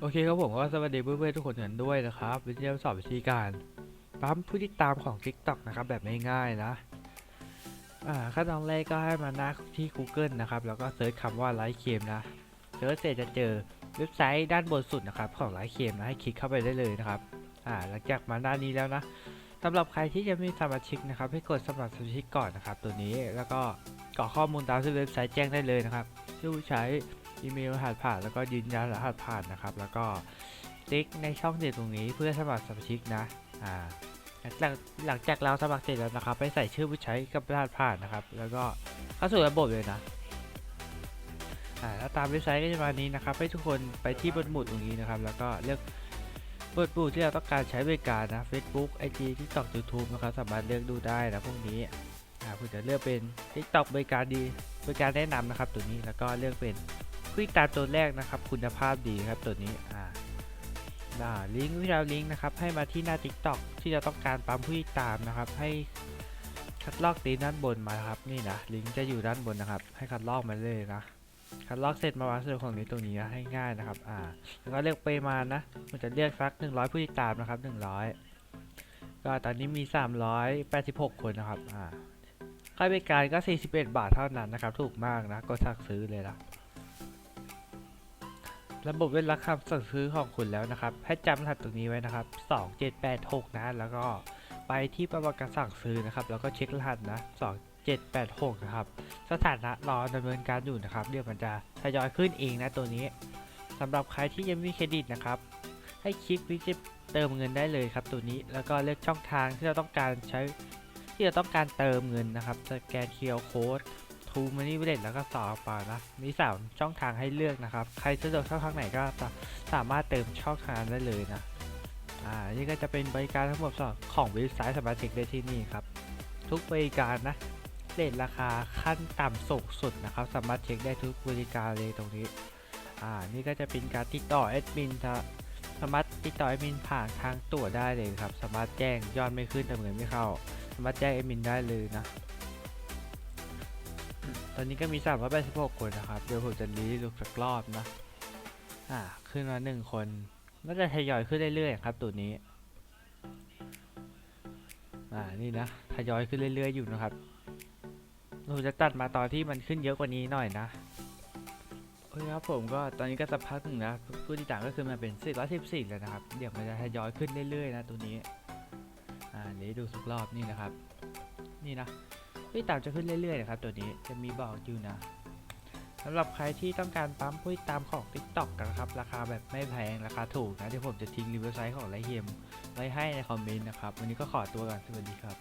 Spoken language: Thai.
โอเคครับผมก็สวัสดีเพื่อนๆทุกคนกันด้วยนะครับวิทยาสอบวิธีการปั๊มผู้ติดตามของ TikTok นะครับแบบง่ายๆนะอ่าขั้นตอนแรกก็ให้มาหน้าที่ Google นะครับ แล้วก็เซิร์ชคำว่าไลฟ์เคมนะเซิร์ชเสร็จจะเจอเว็บไซต์ด้านบนสุดนะครับของไลฟ์เคมนะให้คลิกเข้าไปได้เลยนะครับอ่าหลังจากมาด้านนี้แล้วนะสำหรับใครที่ยังไม่สมาชิกนะครับให้กดสมัครสมาชิกก่อนนะครับ ตัวนี้แล้วก็กรอกข้อมูลตามที่เว็บไซต์แจ้งได้เลยนะครับชื่อผู้ใช้ อีเมลรหัสผ่านแล้วก็ยืนยันรหัสผ่านนะครับ แล้วก็ติ๊กในช่องเด็ดตรงนี้เพื่อสมัครสมาชิกนะอ่าหลังหลังจากเราสมัครเสร็จแล้วนะครับ ไปใส่ชื่อผู้ใช้กับรหัสผ่านนะครับ แล้วก็เข้าสู่ระบบเลยนะอ่าแล้วตามเว็บไซต์ก็จะมานี้นะครับ ให้ทุกคนไปที่บนหมุดตรงนี้นะครับ แล้วก็เลือกบทหมุดที่เราต้องการใช้บริการนะ Facebook IG TikTok YouTube นะครับสามารถเลือกดูได้นะพวกนี้อ่าผมจะเลือกเป็น TikTok บริการดีบริการแนะนำนะครับ ตัวนี้แล้วก็เลือกเป็น ผู้ติดตามตัวแรกนะครับ คุณภาพดีครับตัวนี้อ่าลิงก์ที่เราลิงก์นะครับให้มาที่หน้า TikTok ที่เราต้องการปั๊มผู้ติดตามนะครับ ให้คัดลอกตีมด้านบนมาครับนี่นะลิงก์จะอยู่ด้านบนนะครับ ให้คัดลอกมาเลยนะคัดลอกเสร็จมาวางส่วนของนี้ตรงนี้นะให้ง่ายนะครับอ่าแล้วก็เลือกไปมาณนะมันจะเรียกสัก 100 ผู้ติดตามนะครับ 100 ก็ตอนนี้มี 386 คนนะครับอ่าค่าบริการก็ 41 บาทเท่านั้นนะครับ ถูกมากนะก็สั่งซื้อเลยนะ ระบบเว้นรับคำสั่งซื้อของคุณแล้วนะครับ ให้จำรหัสตรงนี้ไว้นะครับ 2786 นะ แล้วก็ไปที่ประวัติการสั่งซื้อนะครับ แล้วก็เช็ครหัสนะ 2786 นะครับ สถานะรอดำเนินการอยู่นะครับ เดี๋ยวมันจะทยอยขึ้นเองนะตัวนี้สำหรับใครที่ยังไม่มีเครดิตนะครับ ให้คลิกวิจิตเติมเงินได้เลยครับตัวนี้ แล้วก็เลือกช่องทางที่เราต้องการใช้ที่เราต้องการเติมเงินนะครับ สแกน QR Code ูมันนี่เวลแล้วก็ต่อไปนะ มีสามช่องทางให้เลือกนะครับ ใครสะดวกช่องทางไหนก็สามารถเติมช่องทางได้เลยนะ อ่า นี่ก็จะเป็นบริการทั้งหมดของเว็บไซต์สมารถเช็คได้ที่นี่ครับ ทุกบริการนะเรทราคาขั้นต่ำสูงสุดนะครับ สามารถเช็คได้ทุกบริการเลยตรงนี้ อ่า นี่ก็จะเป็นการติดต่อแอดมินจะสามารถติดต่อแอดมินผ่านทางตั๋วได้เลยครับ สามารถแจ้งยอดไม่ขึ้นแต่เงินไม่เข้า สามารถแจ้งแอดมินได้เลยนะ ตอนนี้ก็มี 386 คนนะครับ เดี๋ยวผมจะรีลูกสักรอบนะ อ่า ขึ้นมาหนึ่งคนน่าจะทยอยขึ้นเรื่อยๆครับ ตัวนี้ อ่า นี่นะ ทยอยขึ้นเรื่อยๆอยู่นะครับผมจะตัดมาตอนที่มันขึ้นเยอะกว่านี้หน่อยนะ โอเคครับผมก็ตอนนี้ก็สักพักหนึ่งนะ ผู้ติดตามก็คือมาเป็น 414 แล้วนะครับ เดี๋ยวมันจะทยอยขึ้นเรื่อยๆนะตัวนี้ อ่าเดี๋ยวดูสักรอบนี่นะครับ นี่นะ ผู้ติดตามจะขึ้นเรื่อยๆนะครับตัวนี้จะมีบอกอยู่นะสำหรับใครที่ต้องการปั๊มผู้ติดตามของ TikTok กันนะครับ ราคาแบบไม่แพงราคาถูกนะที่ผมจะทิ้งรีวิวไซต์ของไลเฮมไว้ให้ในคอมเมนต์นะครับ วันนี้ก็ขอตัวก่อนสวัสดีครับ